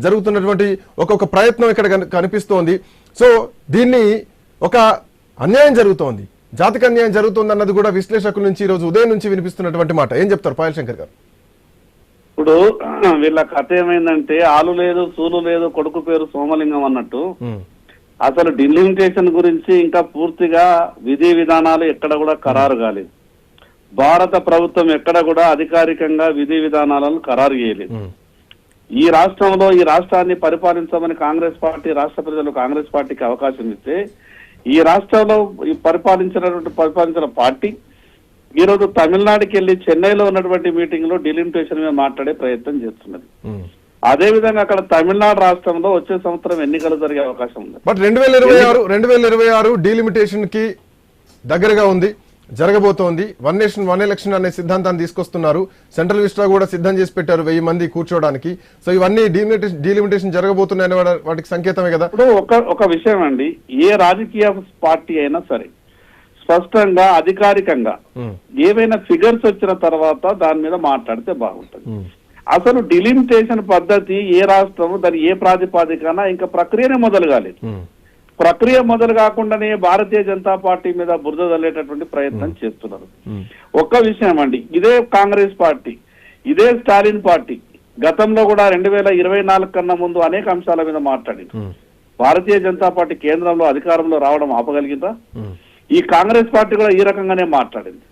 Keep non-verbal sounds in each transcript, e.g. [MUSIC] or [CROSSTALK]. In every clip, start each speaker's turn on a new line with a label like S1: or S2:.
S1: జరుగుతున్నటువంటి ఒక్కొక్క ప్రయత్నం ఇక్కడ కని- కనిపిస్తోంది. సో దీన్ని ఒక అన్యాయం జరుగుతోంది. జాతికి అన్యాయం జరుగుతుంది అన్నది కూడా విశ్లేషకుల నుంచి ఈ రోజు ఉదయం నుంచి వినిపిస్తున్నటువంటి మాట. ఏం చెప్తారు పాయల్ శంకర్ గారు?
S2: ఇప్పుడు [CLEARS THROAT] వీళ్ళ కథ ఏమైందంటే ఆలు లేదు సూలు లేదు కొడుకు పేరు సోమలింగం అన్నట్టు. అసలు డిలిమిటేషన్ గురించి ఇంకా పూర్తిగా విధి విధానాలు ఎక్కడ కూడా ఖరారు కాలేదు. భారత ప్రభుత్వం ఎక్కడ కూడా అధికారికంగా విధి విధానాలను ఖరారు చేయలేదు. ఈ రాష్ట్రంలో ఈ రాష్ట్రాన్ని పరిపాలించమని కాంగ్రెస్ పార్టీ రాష్ట్ర ప్రజలు కాంగ్రెస్ పార్టీకి అవకాశం ఇస్తే ఈ రాష్ట్రంలో ఈ పరిపాలించినటువంటి పరిపాలించిన పార్టీ ఈ రోజు తమిళనాడుకి వెళ్ళి చెన్నైలో ఉన్నటువంటి మీటింగ్లో డిలిమిటేషన్ మీద మాట్లాడే ప్రయత్నం చేస్తున్నది.
S1: ఉమ్.
S2: అదే విధంగా అక్కడ తమిళనాడు రాష్ట్రంలో వచ్చే సంవత్సరం ఎన్నికలు జరిగే అవకాశం ఉంది.
S1: బట్ రెండు వేల ఇరవై ఆరు రెండు వేల ఇరవై ఆరు డీలిమిటేషన్కి దగ్గరగా ఉంది. జరగబోతోంది. వన్ నేషన్ వన్ ఎలక్షన్ అనే సిద్ధాంతాన్ని తీసుకొస్తున్నారు. సెంట్రల్ విస్టా కూడా సిద్ధం చేసి పెట్టారు వెయ్యి మంది కూర్చోవడానికి సో ఇవన్నీ డీలిమిటేషన్ డీలిమిటేషన్ జరగబోతున్నాయనే వాటికి సంకేతమే కదా?
S2: ఇప్పుడు ఒక ఒక విషయం అండి. ఏ రాజకీయ పార్టీ అయినా సరే స్పష్టంగా అధికారికంగా ఏవైనా ఫిగర్స్ వచ్చిన తర్వాత దాని మీద మాట్లాడితే బాగుంటుంది. అసలు డిలిమిటేషన్ పద్ధతి ఏ రాష్ట్రం దాని ఏ ప్రాతిపాదికన ఇంకా ప్రక్రియనే మొదలు కాలేదు. ప్రక్రియ మొదలు కాకుండానే భారతీయ జనతా పార్టీ మీద బురద తల్లేటటువంటి ప్రయత్నం చేస్తున్నారు. ఒక్క విషయం అండి ఇదే కాంగ్రెస్ పార్టీ ఇదే స్టాలిన్ పార్టీ గతంలో కూడా రెండు వేల ఇరవై నాలుగు కన్నా ముందు అనేక అంశాల మీద మాట్లాడింది. భారతీయ జనతా పార్టీ కేంద్రంలో అధికారంలో రావడం ఆపగలిగిందా? ఈ కాంగ్రెస్ పార్టీ కూడా ఈ రకంగానే మాట్లాడింది.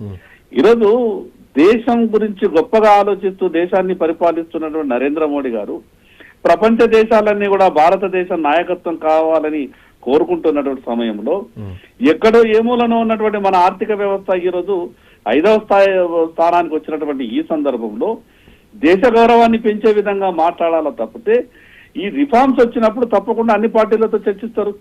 S2: ఈరోజు దేశం గురించి గొప్పగా ఆలోచిస్తూ దేశాన్ని పరిపాలిస్తున్నటువంటి నరేంద్ర మోడీ గారు ప్రపంచ దేశాలన్నీ కూడా భారతదేశం నాయకత్వం కావాలని కోరుకుంటున్నటువంటి సమయంలో. ఎక్కడో ఏ మూలనో ఉన్నటువంటి మన ఆర్థిక వ్యవస్థ ఈరోజు ఐదవ స్థాయి స్థానానికి వచ్చినటువంటి ఈ సందర్భంలో దేశ గౌరవాన్ని పెంచే విధంగా మాట్లాడాలో తప్పితే ఈ రిఫార్మ్స్ వచ్చినప్పుడు తప్పకుండా అన్ని పార్టీలతో చర్చిస్తారు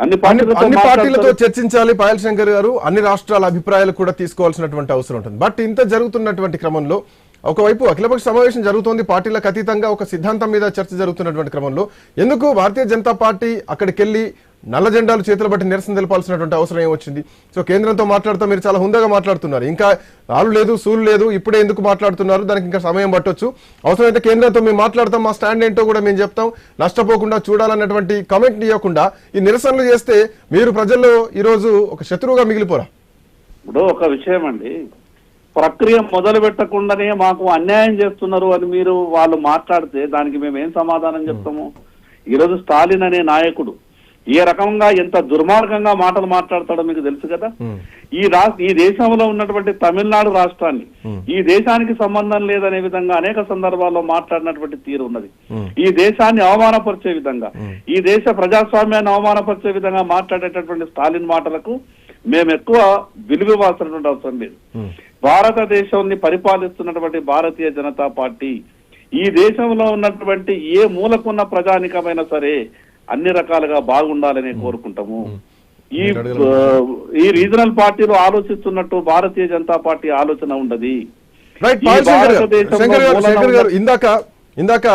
S2: అన్ని
S1: అన్ని
S2: పార్టీలతో.
S1: చర్చించాలి పాయల్ శంకర్ గారు అన్ని రాష్ట్రాల అభిప్రాయాలు కూడా తీసుకోవాల్సినటువంటి అవసరం ఉంటుంది బట్ ఇంత జరుగుతున్నటువంటి క్రమంలో ఒకవైపు అఖిలపక్ష సమావేశం జరుగుతోంది పార్టీలకు అతీతంగా ఒక సిద్ధాంతం మీద చర్చ జరుగుతున్నటువంటి క్రమంలో ఎందుకు భారతీయ జనతా పార్టీ అక్కడికి వెళ్ళి నల్ల జెండాలు చేతులు బట్టి నిరసన తెలపాల్సినటువంటి అవసరం ఏమొచ్చింది? సో కేంద్రంతో మాట్లాడుతూ మీరు చాలా హుందాగా మాట్లాడుతున్నారు. ఇంకా ఆలు లేదు సూలు లేదు ఇప్పుడే ఎందుకు మాట్లాడుతున్నారు? దానికి ఇంకా సమయం పట్టొచ్చు. అవసరమైతే కేంద్రంతో మేము మాట్లాడతాం మా స్టాండ్ ఏంటో కూడా మేము చెప్తాం. నష్టపోకుండా చూడాలన్నటువంటి కమెంట్ ఇవ్వకుండా ఈ నిరసనలు చేస్తే మీరు ప్రజల్లో ఈరోజు ఒక శత్రువుగా మిగిలిపోరా?
S2: ఇప్పుడు ఒక విషయం అండి. ప్రక్రియ మొదలు పెట్టకుండానే మాకు అన్యాయం చేస్తున్నారు అని మీరు వాళ్ళు మాట్లాడితే దానికి మేము ఏం సమాధానం చెప్తాము? ఈరోజు స్టాలిన్ అనే నాయకుడు ఏ రకంగా ఎంత దుర్మార్గంగా మాటలు మాట్లాడతాడో మీకు తెలుసు కదా. ఈ రాష్ట్ర ఈ దేశంలో ఉన్నటువంటి తమిళనాడు రాష్ట్రాన్ని. ఈ దేశానికి సంబంధం లేదనే విధంగా అనేక సందర్భాల్లో మాట్లాడినటువంటి తీరు ఉన్నది. ఈ దేశాన్ని అవమానపరిచే విధంగా. ఈ దేశ ప్రజాస్వామ్యాన్ని అవమానపరిచే విధంగా మాట్లాడేటటువంటి స్టాలిన్ మాటలకు మేము ఎక్కువ విలువివ్వాల్సినటువంటి అవసరం లేదు భారతదేశాన్ని పరిపాలిస్తున్నటువంటి భారతీయ జనతా పార్టీ ఈ దేశంలో ఉన్నటువంటి ఏ మూలకున్న ప్రజానికమైనా సరే అన్ని రకాలుగా బాగుండాలని కోరుకుంటాము. ఈ ఈ రీజనల్ పార్టీలు ఆలోచిస్తున్నట్టు భారతీయ జనతా పార్టీ ఆలోచన ఉండదు.
S1: ఇందాక ఇందాక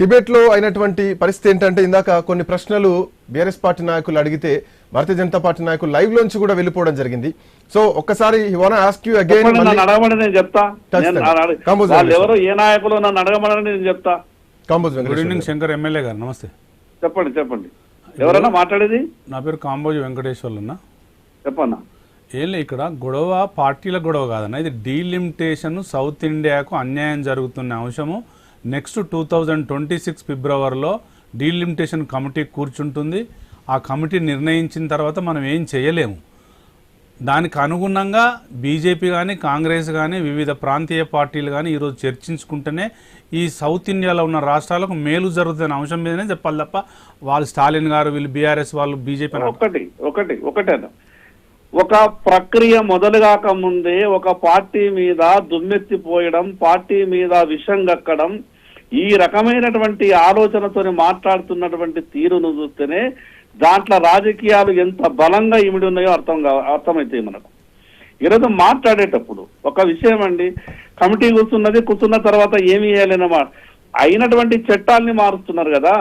S1: డిబేట్లో అయినటువంటి పరిస్థితి ఏంటంటే ఇందాక కొన్ని ప్రశ్నలు బీఆర్ఎస్ పార్టీ నాయకులు అడిగితే భారతీయ జనతా పార్టీ నాయకులు లైవ్ లోంచి కూడా వెళ్ళిపోవడం జరిగింది. సో ఒక్కసారి వన్ ఆస్క్ యూ అగైన్
S2: అడగమని నేను చెప్తా. ఎవరో ఏ నాయకులు నన్ను అడగమని నేను చెప్తా.
S1: కాంబోజ్
S3: గుడ్ ఈవినింగ్
S1: గారు.
S3: శంకర్ ఎమ్మెల్యే గారు. నమస్తే.
S2: చెప్పండి చెప్పండి. ఎవరైనా మాట్లాడేది?
S3: నా పేరు కాంబోజు వెంకటేశ్వర్లు అన్న
S2: చెప్పన్నా.
S3: ఏం ఇక్కడ గొడవ పార్టీల గొడవ కాదన్న. ఇది డీలిమిటేషన్ సౌత్ ఇండియాకు అన్యాయం జరుగుతున్న అంశము. Next two thousand twenty six ఫిబ్రవరిలో డీలిమిటేషన్ కమిటీ కూర్చుంటుంది. ఆ కమిటీ నిర్ణయించిన తర్వాత మనం ఏం చేయలేము. దానికి అనుగుణంగా బీజేపీ కానీ కాంగ్రెస్ కానీ వివిధ ప్రాంతీయ పార్టీలు కానీ ఈరోజు చర్చించుకుంటేనే ఈ సౌత్ ఇండియాలో ఉన్న రాష్ట్రాలకు మేలు జరుగుతున్న అంశం మీదనే చెప్పాలి తప్ప వాళ్ళు స్టాలిన్ గారు వీళ్ళు బీఆర్ఎస్ వాళ్ళు బీజేపీ
S2: ఒకటి ఒకటి ఒకటే ఒక ప్రక్రియ మొదలుగాక ముందే ఒక పార్టీ మీద దుమ్మెత్తిపోయడం పార్టీ మీద విషం గక్కడం ఈ రకమైనటువంటి ఆలోచనతో మాట్లాడుతున్నటువంటి తీరును చూస్తేనే దాంట్లో రాజకీయాలు ఎంత బలంగా ఇమిడి ఉన్నాయో అర్థం కావ అర్థమవుతాయి మనకు. ఈరోజు మాట్లాడేటప్పుడు ఒక విషయం అండి కమిటీ కూర్చున్నది కూర్చున్న తర్వాత ఏమి చేయాలన్నమాట అయినటువంటి చట్టాల్ని మారుస్తున్నారు కదా.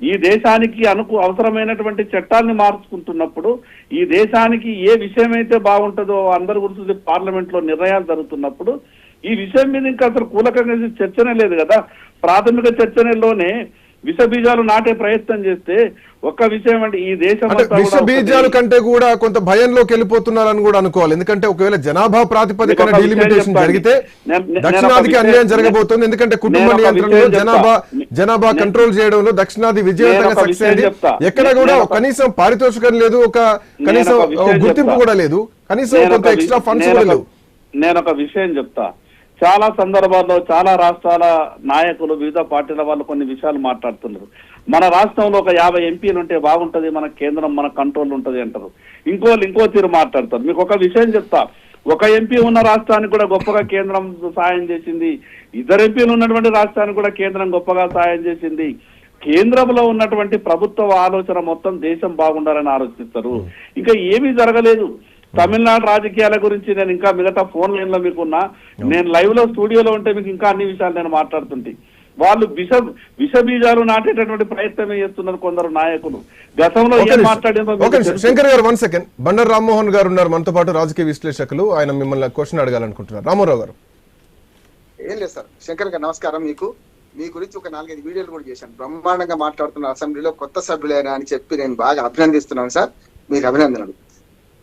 S2: ఈ దేశానికి అనుకు అవసరమైనటువంటి చట్టాల్ని మార్చుకుంటున్నప్పుడు ఈ దేశానికి ఏ విషయం అయితే బాగుంటుందో అందరి గురించి పార్లమెంట్లో నిర్ణయాలు జరుగుతున్నప్పుడు ఈ విషయం మీద ఇంకా అసలు కూలకంగా చర్చనే లేదు కదా. ప్రాథమిక చర్చనలోనే విష బీజాలు నాటే ప్రయత్నం చేస్తే ఒక్క విషయం అంటే ఈ దేశం
S1: విష బీజాలు కంటే కూడా కొంత భయంలోకి వెళ్ళిపోతున్నారని కూడా అనుకోవాలి ఎందుకంటే ఒకవేళ జనాభా ప్రాతిపదికన డీలిమిటేషన్. జరిగితే దక్షిణాదికి అన్యాయం జరగబోతోంది ఎందుకంటే కుటుంబ నియంత్రణలో. జనాభా జనాభా కంట్రోల్ చేయడంలో దక్షిణాది విజయవంతంగా సక్సెస్ అయింది. ఎక్కడ కూడా కనీసం పారితోషికం లేదు ఒక కనీసం గుర్తింపు. కూడా లేదు కనీసం కొంత ఎక్స్ట్రా ఫండ్స్ కూడా లేవు
S2: నేను ఒక విషయం చెప్తా చాలా సందర్భాల్లో చాలా రాష్ట్రాల నాయకులు వివిధ పార్టీల వాళ్ళు కొన్ని విషయాలు మాట్లాడుతున్నారు. మన రాష్ట్రంలో ఒక యాభై ఎంపీలు ఉంటే బాగుంటది మన కేంద్రం మన కంట్రోల్ ఉంటది అంటారు. ఇంకోళ్ళు ఇంకో తీరు మాట్లాడతారు. మీకు ఒక విషయం చెప్తా. ఒక ఎంపీ ఉన్న రాష్ట్రానికి కూడా గొప్పగా కేంద్రం సాయం చేసింది. ఇద్దరు ఎంపీలు ఉన్నటువంటి రాష్ట్రానికి కూడా కేంద్రం గొప్పగా సాయం చేసింది. కేంద్రంలో ఉన్నటువంటి ప్రభుత్వ ఆలోచన మొత్తం దేశం బాగుండాలని ఆలోచిస్తారు. ఇంకా ఏమీ జరగలేదు. తమిళనాడు రాజకీయాల గురించి నేను ఇంకా మిగతా ఫోన్ లైన్లో మీకున్నా నేను లైవ్లో స్టూడియోలో ఉంటే మీకు ఇంకా అన్ని విషయాలు నేను మాట్లాడుతుంటే. వాళ్ళు విష విష బీజాలు నాటేటటువంటి ప్రయత్నమే చేస్తున్నారు కొందరు నాయకులు. గతంలో ఏం. మాట్లాడిందో.
S1: శంకర్ గారు వన్ సెకండ్ బండర్ రామ్మోహన్ గారు ఉన్నారు మనతో పాటు రాజకీయ విశ్లేషకులు. ఆయన మిమ్మల్ని క్వశ్చన్ అడగాలనుకుంటున్నారు. రామారావు గారు.
S4: ఏం లేదు సార్. శంకర్ గారు నమస్కారం మీకు. మీ గురించి ఒక నాలుగైదు వీడియోలు కూడా చేశాను. బ్రహ్మాండంగా మాట్లాడుతున్న అసెంబ్లీలో కొత్త సభ్యులైనా అని చెప్పి నేను బాగా అభినందిస్తున్నాను సార్. మీకు అభినందనలు.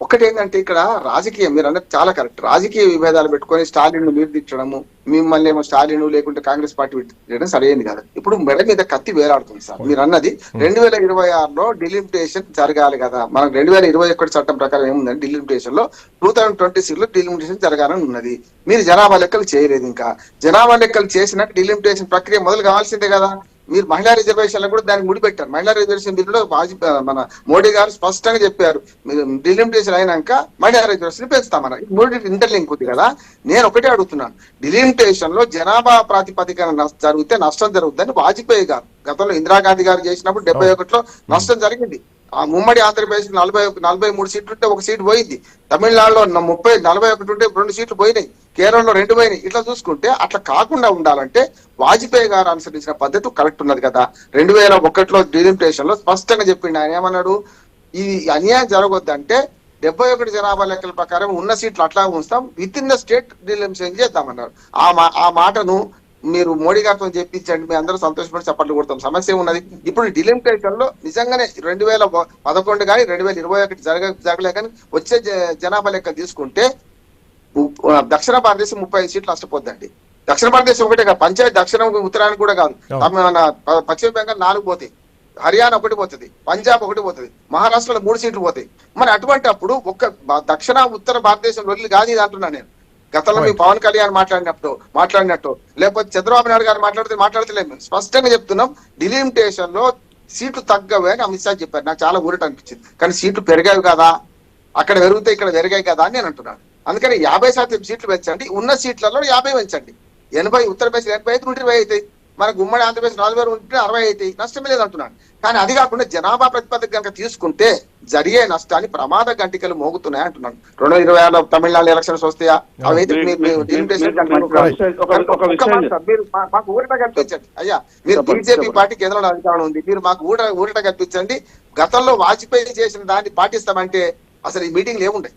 S4: ఒకటి ఏంటంటే ఇక్కడ రాజకీయం మీరు అన్నది చాలా కరెక్ట్. రాజకీయ విభేదాలు పెట్టుకొని స్టాలిన్ మీరు తిట్టడము మిమ్మల్ని ఏమో స్టాలిన్ లేకుంటే కాంగ్రెస్ పార్టీ తిట్టడం సరైనది కాదు. ఇప్పుడు మెడ మీద కత్తి వేలాడుతుంది సార్. మీరు అన్నది రెండు వేల ఇరవై ఆరులో డిలిమిటేషన్ జరగాలి కదా. మనకు రెండు వేల ఇరవై ఒకటి చట్టం ప్రకారం ఏముందంటే డిలిమిటేషన్లో టూ థౌసండ్ ట్వంటీ సిక్స్లో డిలిమిటేషన్ జరగాలని ఉన్నది. మీరు జనాభా లెక్కలు చేయలేదు ఇంకా. జనాభా లెక్కలు చేసినాక డిలిమిటేషన్ ప్రక్రియ మొదలు కావాల్సిందే కదా. మీరు మహిళా రిజర్వేషన్లు కూడా దానికి ముడిపెట్టారు. మహిళా రిజర్వేషన్ బిల్లులో వాజ్పేయి మన మోడీ గారు స్పష్టంగా చెప్పారు. డిలిమిటేషన్ అయినాక మహిళా రిజర్వేషన్ పెంచుతామన్నారు. మూడు ఇంటర్లింక్ ఉంది కదా. నేను ఒకటే అడుగుతున్నాను. డిలిమిటేషన్లో జనాభా ప్రాతిపదికన జరిగితే నష్టం జరుగుతుందని వాజ్పేయి గారు గతంలో ఇందిరాగాంధీ గారు చేసినప్పుడు డెబ్బై ఒకటిలో నష్టం జరిగింది. ఆ ఉమ్మడి ఆంధ్రప్రదేశ్ నలభై నలభై మూడు సీట్లు ఉంటే ఒక సీటు పోయింది. తమిళనాడులో ముప్పై నలభై ఒకటి ఉంటే రెండు సీట్లు పోయినాయి. కేరళలో రెండు పోయినాయి. ఇట్లా చూసుకుంటే అట్లా కాకుండా ఉండాలంటే వాజ్పేయి గారు అనుసరించిన పద్ధతి కరెక్ట్ ఉన్నది కదా. రెండు వేల ఒకటిలో డిలిమిటేషన్లో స్పష్టంగా చెప్పిండు ఆయన ఏమన్నాడు? ఇది అన్యాయం జరగొద్దంటే డెబ్బై ఒకటి జనాభా లెక్కల ప్రకారం ఉన్న సీట్లు అట్లా ఉంచుతాం. Within the state delimitation చేద్దామన్నారు. ఆ మా ఆ మాటను మీరు మోడీ గారితో చెప్పించండి. మేము అందరూ సంతోషపడి చప్పట్లు కొడతాం. సమస్య ఉన్నది. ఇప్పుడు డిలిమిటేషన్లో నిజంగానే రెండు వేల పదకొండు కానీ రెండు వేల ఇరవై ఒకటి జరగ జరగలే కానీ వచ్చే జనాభా లెక్క తీసుకుంటే దక్షిణ భారతదేశం ముప్పై సీట్లు నష్టపోద్దండి. దక్షిణ భారతదేశం ఒకటే కాదు పంచాయత్ దక్షిణం ఉత్తరానికి కూడా కాదు. పశ్చిమ బెంగాల్ నాలుగు పోతాయి. హర్యానా ఒకటి పోతుంది పంజాబ్ ఒకటి పోతుంది మహారాష్ట్రలో మూడు సీట్లు పోతాయి. మరి అటువంటి అప్పుడు ఒక్క దక్షిణ ఉత్తర భారతదేశం రోజులు కాదు ఇది అంటున్నా నేను. గతంలో మీ పవన్ కళ్యాణ్ మాట్లాడినప్పుడు మాట్లాడినట్టు లేకపోతే చంద్రబాబు నాయుడు గారు మాట్లాడితే మాట్లాడతలేము స్పష్టంగా చెప్తున్నాం డిలిమిటేషన్లో సీట్లు తగ్గవే అని అమిత్ షా చెప్పారు. నాకు చాలా ఊరట అనిపించింది. కానీ సీట్లు పెరిగాయి కదా అక్కడ పెరుగుతాయి ఇక్కడ పెరిగాయి కదా అని నేను అంటున్నాను. అందుకని యాభై శాతం సీట్లు పెంచండి. ఉన్న సీట్లలో యాభై పెంచండి. ఎనభై ఉత్తరప్రదేశ్ ఎనభై ఐదు నూట ఇరవై అవుతాయి మనకు ఉమ్మడి ఆంధ్రప్రదేశ్ నలభై ఉంటే అరవై అవుతాయి నష్టం లేదు అంటున్నాను. కానీ అది కాకుండా జనాభా ప్రతిపాదక కనుక తీసుకుంటే జరిగే నష్టాన్ని ప్రమాద గంటికలు మోగుతున్నాయి అంటున్నాను. రెండు వేల ఇరవై ఆరులో తమిళనాడు ఎలక్షన్స్ వస్తాయా? అవైతే
S2: మీరు-
S4: మాకు ఊరట కల్పించండి అయ్యా మీరు బీజేపీ. పార్టీ కేంద్రంలో అధికారం ఉంది. మీరు మాకు ఊట ఊరట కల్పించండి గతంలో వాజ్పేయి చేసిన దాన్ని పాటిస్తామంటే అసలు ఈ మీటింగ్లు ఏముండే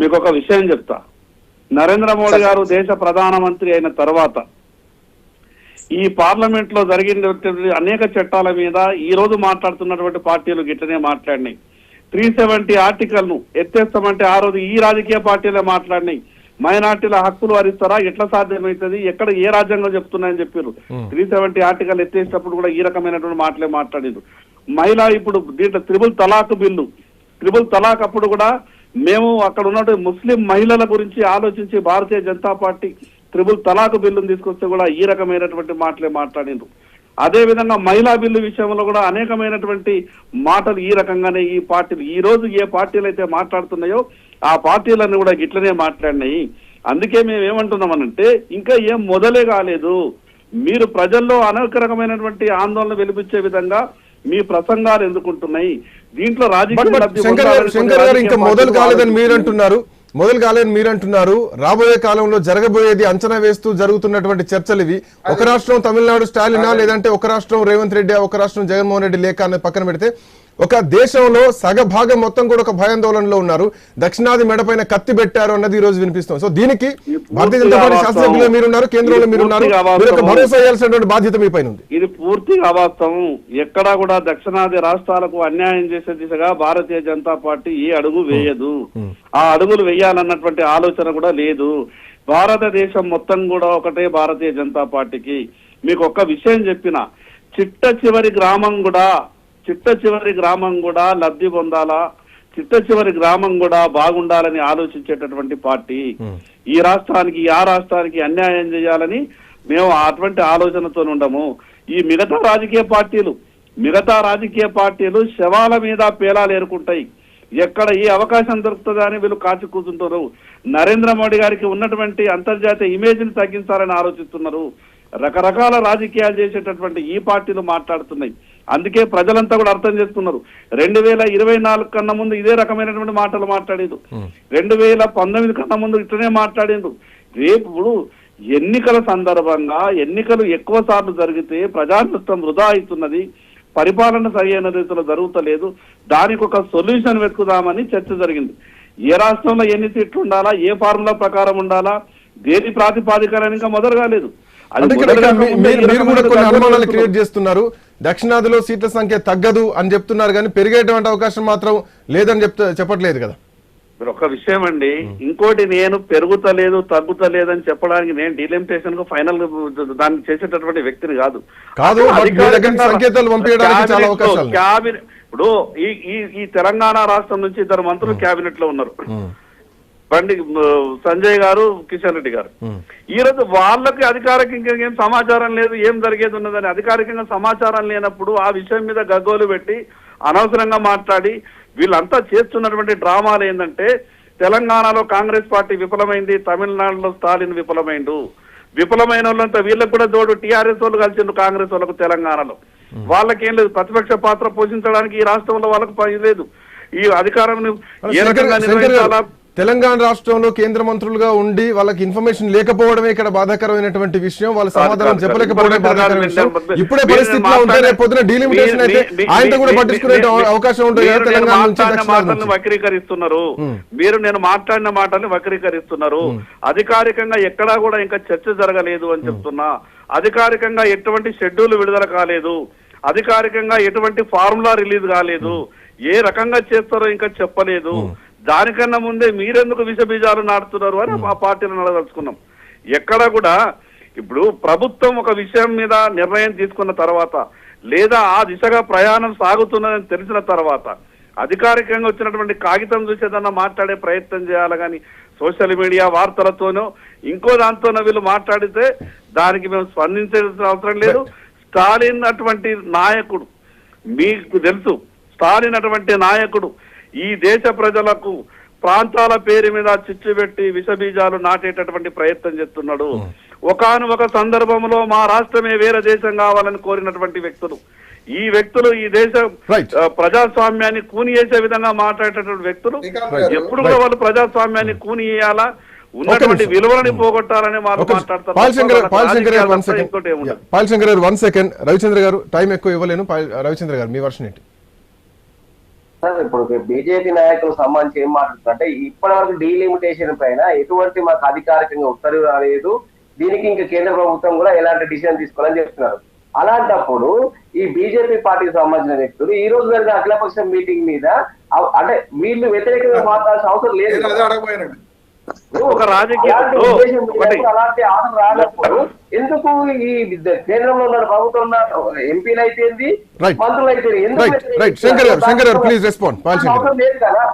S2: మీకు ఒక విషయం చెప్తా. నరేంద్ర మోడీ గారు దేశ ప్రధానమంత్రి అయిన తర్వాత ఈ పార్లమెంట్లో జరిగినటువంటి అనేక చట్టాల మీద ఈ రోజు మాట్లాడుతున్నటువంటి పార్టీలు గిట్లనే మాట్లాడినాయి. త్రీ సెవెంటీ ఆర్టికల్ను ఎత్తేస్తామంటే ఆ రోజు ఈ రాజకీయ పార్టీలే మాట్లాడినాయి. మైనార్టీల హక్కులు హరిస్తారా ఎట్లా సాధ్యమవుతుంది? ఎక్కడ ఏ రాజ్యాంగం చెప్తున్నాయని చెప్పారు. త్రీ సెవెంటీ ఆర్టికల్ ఎత్తేసినప్పుడు కూడా ఈ రకమైనటువంటి మాటలే మాట్లాడారు. మహిళ ఇప్పుడు దీంట్లో triple talaq bill. Triple talaq అప్పుడు కూడా మేము అక్కడ ఉన్నటువంటి ముస్లిం మహిళల గురించి ఆలోచించి భారతీయ జనతా పార్టీ త్రిబుల్ తలాక్ బిల్లును తీసుకొస్తే కూడా ఈ రకమైనటువంటి మాటలే మాట్లాడిండ్రు అదే విధంగా మహిళా బిల్లు విషయంలో కూడా అనేకమైనటువంటి మాటలు ఈ రకంగానే ఈ పార్టీలు ఈ రోజు ఏ పార్టీలు అయితే మాట్లాడుతున్నాయో ఆ పార్టీలన్నీ కూడా గిట్లనే మాట్లాడినాయి. అందుకే మేము ఏమంటున్నామనంటే ఇంకా ఏం మొదలే కాలేదు. మీరు ప్రజల్లో అనేక రకమైనటువంటి ఆందోళన వెలిపించే విధంగా మీ ప్రసంగాలు ఎందుకుంటున్నాయి? దీంట్లో రాజకీయ
S1: ఇంకా మొదలు కాలేదని మీరు. అంటున్నారు మొదలు కాలేదని మీరు అంటున్నారు రాబోయే కాలంలో జరగబోయేది అంచనా వేస్తూ జరుగుతున్నటువంటి చర్చలు ఇవి. ఒక రాష్ట్రం తమిళనాడు స్టాలినా లేదంటే ఒక రాష్ట్రం రేవంత్ రెడ్డి ఒక రాష్ట్రం జగన్మోహన్ రెడ్డి లేక అనేది పక్కన పెడితే ఒక దేశంలో సగ భాగం మొత్తం కూడా ఒక భయాందోళనలో ఉన్నారు. దక్షిణాది మెడపైన కత్తి పెట్టారు అన్నది ఈ రోజు వినిపిస్తుంది. సో దీనికి భారతీయ జనతా పార్టీ
S2: పూర్తిగా
S1: శాసనసభ్యులుగా మీరున్నారు కేంద్రంలో మీరున్నారు. మీరు ఒక. భరోసా ఇవ్వాల్సినటువంటి బాధ్యత మీ పైన ఉంది.
S2: ఇది పూర్తిగా అవాస్తవం. ఎక్కడా కూడా దక్షిణాది రాష్ట్రాలకు అన్యాయం చేసే దిశగా భారతీయ జనతా పార్టీ ఏ అడుగు వేయదు. ఆ అడుగులు వేయాలన్నటువంటి ఆలోచన కూడా లేదు. భారతదేశం మొత్తం కూడా ఒకటే భారతీయ జనతా పార్టీకి. మీకు ఒక్క విషయం చెప్పిన చిట్ట చివరి గ్రామం కూడా చిట్ట చివరి గ్రామం కూడా లబ్ధి పొందాలా? చిట్ట చివరి గ్రామం కూడా బాగుండాలని ఆలోచించేటటువంటి పార్టీ. ఈ రాష్ట్రానికి ఆ రాష్ట్రానికి అన్యాయం చేయాలని మేము అటువంటి ఆలోచనతో ఉండము. ఈ మిగతా రాజకీయ పార్టీలు మిగతా రాజకీయ పార్టీలు శవాల మీద పేలాలు ఏరుకుంటాయి. ఎక్కడ ఏ అవకాశం దొరుకుతుందా అని వీళ్ళు కాచి కూర్చుంటారు. నరేంద్ర మోడీ గారికి ఉన్నటువంటి అంతర్జాతీయ ఇమేజ్ని తగ్గించాలని ఆలోచిస్తున్నారు. రకరకాల రాజకీయాలు చేసేటటువంటి ఈ పార్టీలు మాట్లాడుతున్నాయి. అందుకే ప్రజలంతా కూడా అర్థం చేసుకున్నారు. రెండు వేల ఇరవై నాలుగు కన్నా ముందు ఇదే రకమైనటువంటి మాటలు మాట్లాడేది. రెండు వేల పంతొమ్మిది కన్నా ముందు ఇట్లనే మాట్లాడేది రేపు ఇప్పుడు ఎన్నికల సందర్భంగా ఎన్నికలు ఎక్కువ సార్లు జరిగితే ప్రజానృష్టం వృధా అవుతున్నది. పరిపాలన సరైన రీతిలో జరుగుతలేదు. దానికి ఒక సొల్యూషన్ వెతుకుదామని చర్చ జరిగింది. ఏ రాష్ట్రంలో ఎన్ని సీట్లు ఉండాలా ఏ ఫార్ములా ప్రకారం ఉండాలా దేని ప్రాతిపాదికన ఇంకా మొదలు కాలేదు అది
S1: మీరు కూడా కొన్ని అనుమానాలు క్రియేట్ చేస్తున్నారు. దక్షిణాదిలో సీట్ల సంఖ్య తగ్గదు అని చెప్తున్నారు కానీ పెరిగేటువంటి అవకాశం మాత్రం లేదని చెప్తా చెప్పట్లేదు కదా.
S2: మీరు ఒక విషయం అండి ఇంకోటి నేను పెరుగుతలేదు తగ్గుతలేదు అని చెప్పడానికి నేను డీలిమిటేషన్కు ఫైనల్ దాన్ని చేసేటటువంటి వ్యక్తిని కాదు.
S1: కాదు, సంకేతాలు పంపించడానికి చాలా అవకాశాలు.
S2: ఇప్పుడు ఈ ఈ తెలంగాణ రాష్ట్రం నుంచి ఇద్దరు మంత్రులు క్యాబినెట్లో ఉన్నారు. బండి సంజయ్ గారు కిషన్ రెడ్డి గారు. ఈ రోజు వాళ్ళకి అధికారికంగా ఏం సమాచారం లేదు ఏం జరిగేది ఉన్నదని అధికారికంగా సమాచారం లేనప్పుడు ఆ విషయం మీద గగ్గోలు పెట్టి అనవసరంగా మాట్లాడి వీళ్ళంతా చేస్తున్నటువంటి డ్రామాలు ఏంటంటే తెలంగాణలో కాంగ్రెస్ పార్టీ విఫలమైంది తమిళనాడులో స్టాలిన్ విఫలమైండు. విఫలమైన వాళ్ళంతా వీళ్ళకి కూడా తోడు టీఆర్ఎస్ వాళ్ళు కలిసిండు కాంగ్రెస్ వాళ్ళకు తెలంగాణలో. వాళ్ళకేం లేదు ప్రతిపక్ష పాత్ర పోషించడానికి ఈ రాష్ట్రంలో వాళ్ళకు పని లేదు. ఈ అధికారం ఏ రకంగా నిర్వహించాలా?
S1: తెలంగాణ రాష్ట్రంలో కేంద్ర మంత్రులుగా ఉండి వాళ్ళకి ఇన్ఫర్మేషన్ లేకపోవడమే ఇక్కడ బాధాకరమైనటువంటి విషయం. వాళ్ళ సమాధానం
S2: కాదు,
S1: చెప్పలేకపోవడమే
S2: కాదు,
S1: బాధాకరమైన విషయం.
S2: మీరు
S1: ఇప్పుడే పరిస్థితిలో ఉంటే
S2: మాట్లాడే-
S1: రేపు పొద్దున డీలిమిటేషన్ అయితే ఆయనతో కూడా పట్టించుకునే అవకాశం ఉంటుంది తెలంగాణ నుంచి
S2: వక్రీకరిస్తున్నారు. మీరు నేను మాట్లాడిన మాటల్ని వక్రీకరిస్తున్నారు. అధికారికంగా ఎక్కడా కూడా ఇంకా చర్చ జరగలేదు అని చెప్తున్నా. అధికారికంగా ఎటువంటి షెడ్యూల్ విడుదల కాలేదు. అధికారికంగా ఎటువంటి ఫార్ములా రిలీజ్ కాలేదు. ఏ రకంగా చేస్తారో ఇంకా చెప్పలేదు. దానికన్నా ముందే మీరెందుకు విష బీజాలు నాటుతున్నారు అని మా పార్టీలను అడగదలుచుకున్నాం ఎక్కడ కూడా ఇప్పుడు ప్రభుత్వం ఒక విషయం మీద నిర్ణయం తీసుకున్న తర్వాత లేదా ఆ దిశగా ప్రయాణం సాగుతున్నదని తెలిసిన తర్వాత అధికారికంగా వచ్చినటువంటి కాగితం చూసేదన్నా మాట్లాడే ప్రయత్నం చేయాలి కానీ సోషల్ మీడియా వార్తలతోనో ఇంకో దాంతోనో వీళ్ళు మాట్లాడితే దానికి మేము స్పందించాల్సిన అవసరం లేదు. స్టాలిన్ అటువంటి నాయకుడు మీకు తెలుసు స్టాలిన్ అటువంటి నాయకుడు ఈ దేశ ప్రజలకు ప్రాంతాల పేరు మీద చిచ్చు పెట్టి విషబీజాలు నాటేటటువంటి ప్రయత్నం చేస్తున్నాడు. ఒకానొక సందర్భంలో మా రాష్ట్రమే వేరే దేశం కావాలని కోరినటువంటి వ్యక్తులు. ఈ వ్యక్తులు ఈ దేశ ప్రజాస్వామ్యాన్ని కూని చేసే విధంగా మాట్లాడేటటువంటి వ్యక్తులు. ఎప్పుడు కూడా వాళ్ళు ప్రజాస్వామ్యాన్ని కూని చేయాలా? ఉన్నటువంటి. విలువలని పోగొట్టాలని వాళ్ళు మాట్లాడతారు.
S1: Paul Shankar one second Ravichandra గారు టైం ఎక్కువ ఇవ్వలేను. రవిచంద్ర గారు మీ వర్షన్ ఏంటి?
S5: సార్ ఇప్పుడు బీజేపీ నాయకులకు సంబంధించి ఏం మాట్లాడుతుంటే ఇప్పటి వరకు డీలిమిటేషన్ పైన ఎటువంటి మాకు అధికారికంగా ఉత్తర్వు రాలేదు. దీనికి ఇంకా కేంద్ర ప్రభుత్వం కూడా ఎలాంటి డిసిజన్ తీసుకోవాలని చెప్తున్నారు. అలాంటప్పుడు ఈ బీజేపీ పార్టీకి సంబంధించిన వ్యక్తులు ఈ రోజు జరిగిన అఖిలపక్ష మీటింగ్ మీద అంటే వీళ్ళు వ్యతిరేకంగా మాట్లాడాల్సిన అవసరం లేదు.
S2: ఒక రాజకీయ
S5: అలాంటి
S2: ఓ,
S5: ఉద్దేశం
S2: ఒకటి.
S5: లేనప్పుడు, అలాంటి ఆర్డర్ రానప్పుడు ఎందుకు ఈ కేంద్రంలో ఉన్న ప్రభుత్వం ఎంపీలు అయితే. మంత్రులు అయితే ఎందుకు
S1: శంకర్ గారు శంకర్ గారు ప్లీజ్ రెస్పాండ్
S5: లేదు కదా.